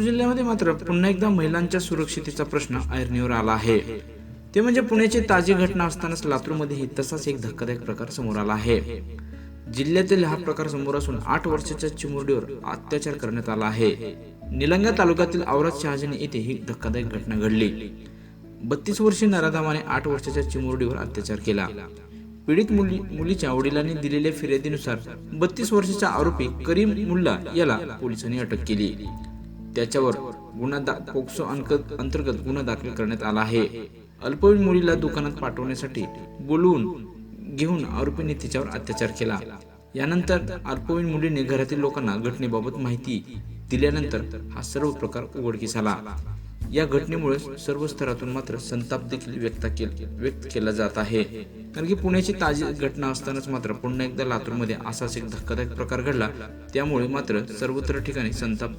जिल्ह्यामध्ये मात्र पुन्हा एकदा महिलांच्या सुरक्षितेचा प्रश्न ऐरणीवर आला आहे. ते म्हणजे पुण्याची ताजी घटना असतानाच लातूरमध्येही तसाच एक धक्कादायक प्रकार समोर आला आहे. जिल्ह्यातील हा प्रकार समोर असून आठ वर्षाच्या चिमुरडीवर अत्याचार करण्यात आला आहे. निलंगा तालुक्यातील औरत शहाजनी येथे ही धक्कादायक घटना घडली. बत्तीस वर्षीय नराधामाने आठ वर्षाच्या चिमुरडीवर अत्याचार केला. पीडित मुली मुलीच्या वडिलांनी दिलेल्या फिर्यादीनुसार बत्तीस वर्षाचा आरोपी करीम मुल्ला याला पोलिसांनी अटक केली. त्याच्यावर गुन्हा पोक्सो अंतर्गत गुन्हा दाखल करण्यात आला आहे. अल्पवयीन मुलीला दुकानात पाठवण्यासाठी बोलवून घेऊन आरोपीने तिच्यावर अत्याचार केला. यानंतर अल्पवयीन मुलीने घरातील लोकांना घटनेबाबत माहिती दिल्यानंतर हा सर्व प्रकार उघडकीस आला. या घटनेमुळे सर्व स्तरातून मात्र संताप देखील व्यक्त व्यक्त केला जात आहे. कारण की पुण्याची ताजी घटना असतानाच मात्र पुन्हा एकदा लातूरमध्ये असाच एक धक्कादायक प्रकार घडला. त्यामुळे मात्र सर्वत्र ठिकाणी संताप